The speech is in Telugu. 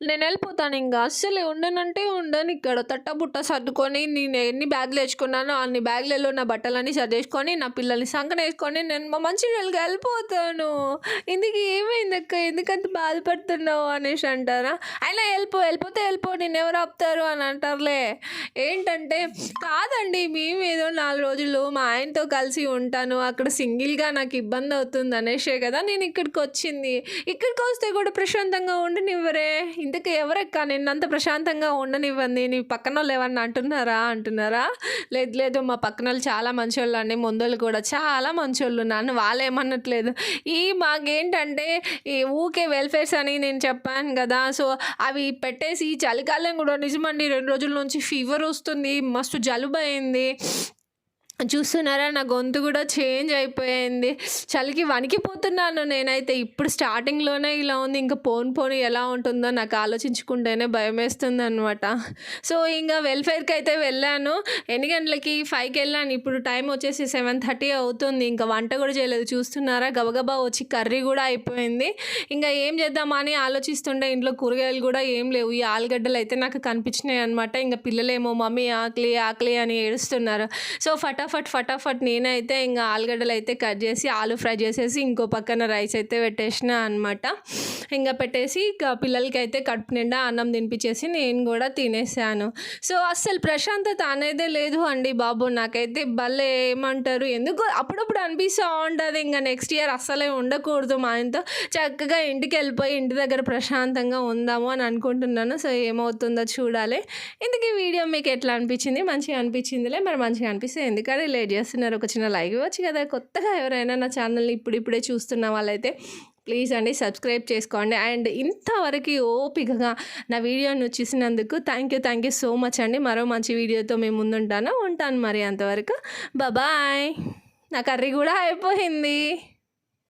నేను వెళ్ళిపోతాను ఇంకా అస్సలు ఉండనంటే ఉండను ఇక్కడ. తట్టబుట్ట సర్దుకొని నేను ఎన్ని బ్యాగులు వేసుకున్నానో అన్ని బ్యాగులలో నా బట్టలన్నీ సర్దేసుకొని నా పిల్లల్ని సంకన వేసుకొని నేను మా మంచిర్యాలకి వెళ్ళిపోతాను. ఇందుకు ఏమైంది అక్క? ఎందుకంత బాధపడుతున్నావు అనేసి అంటారా? అయినా వెళ్ళిపో వెళ్ళిపోతే వెళ్ళిపో నేను ఎవరు ఆపుతారు అని అంటారులే. ఏంటంటే కాదండి మేము ఏదో నాలుగు రోజులు మా ఆయనతో కలిసి ఉంటాను. అక్కడ సింగిల్గా నాకు ఇబ్బంది అవుతుంది అనేసే కదా నేను ఇక్కడికి వచ్చింది. ఇక్కడికి వస్తే కూడా ప్రశాంతంగా ఉండనివ్వరే ఇంతకు ఎవరక్క? నిన్నంత ప్రశాంతంగా ఉండనివ్వండి. నీ పక్కన వాళ్ళు ఎవరన్నా అంటున్నారా? అంటున్నారా? లేదు లేదు. మా పక్కన వాళ్ళు చాలా మంచోళ్ళు అండి. ముందోళ్ళు కూడా చాలా మంచోళ్ళు. నన్ను వాళ్ళు ఏమన్నట్లేదు ఈ మాకేంటంటే ఈ ఊకే వెల్ఫేర్స్ అని నేను చెప్పాను కదా. సో అవి పెట్టేసి చలికాలం కూడా నిజమండి. రెండు రోజుల నుంచి ఫీవర్ వస్తుంది. మస్తు జలుబు అయింది. చూస్తున్నారా? నా గొంతు కూడా చేంజ్ అయిపోయింది. చలికి వణికిపోతున్నాను నేనైతే. ఇప్పుడు స్టార్టింగ్లోనే ఇలా ఉంది. ఇంకా పోను పోను ఎలా ఉంటుందో నాకు ఆలోచించుకుంటేనే భయం వేస్తుంది అనమాట సో ఇంకా వెల్ఫేర్కి అయితే వెళ్ళాను. ఎన్ని గంటలకి? ఫైవ్కి వెళ్ళాను. ఇప్పుడు టైం వచ్చేసి సెవెన్ థర్టీ అవుతుంది. ఇంకా వంట కూడా చేయలేదు. చూస్తున్నారా? గబగబా వచ్చి కర్రీ కూడా అయిపోయింది. ఇంకా ఏం చేద్దామని ఆలోచిస్తుంటే ఇంట్లో కూరగాయలు కూడా ఏం లేవు. ఈ ఆలుగడ్డలు అయితే నాకు కనిపించినాయి అనమాట ఇంకా పిల్లలేమో మమ్మీ ఆకలి ఆకలి అని ఏడుస్తున్నారు. సో ఫటాఫట్ ఫటాఫట్ నేనైతే ఇంకా ఆలుగడ్డలు అయితే కట్ చేసి ఆలు ఫ్రై చేసేసి ఇంకో పక్కన రైస్ అయితే పెట్టేసిన అనమాట ఇంకా పెట్టేసి ఇక పిల్లలకి అయితే కడుపు నిండా అన్నం తినిపించేసి నేను కూడా తినేసాను. సో అస్సలు ప్రశాంతత అనేదే లేదు అండి బాబు. నాకైతే భలే ఏమంటారు ఎందుకు అప్పుడప్పుడు అనిపిస్తూ ఉంటుంది. ఇంకా నెక్స్ట్ ఇయర్ అస్సలే ఉండకూడదు మా ఆయనతో. చక్కగా ఇంటికి వెళ్ళిపోయి ఇంటి దగ్గర ప్రశాంతంగా ఉందాము అని అనుకుంటున్నాను. సో ఏమవుతుందో చూడాలి. ఇందుకు ఈ వీడియో మీకు ఎట్లా అనిపించింది? మంచిగా అనిపించిందిలే. మరి మంచిగా అనిపిస్తే ఎందుకంటే లేట్ చేస్తున్నారు. ఒక చిన్న లైక్ ఇవ్వచ్చు కదా. కొత్తగా ఎవరైనా నా ఛానల్ని ఇప్పుడు ఇప్పుడే చూస్తున్న వాళ్ళైతే ప్లీజ్ అండి సబ్స్క్రైబ్ చేసుకోండి. అండ్ ఇంతవరకు ఓపికగా నా వీడియోను చూసినందుకు thank you thank you so much అండి. మరో మంచి వీడియోతో మేము ముందుంటాను. ఉంటాను మరి అంతవరకు. బాయ్ నా కర్రీ కూడా అయిపోయింది.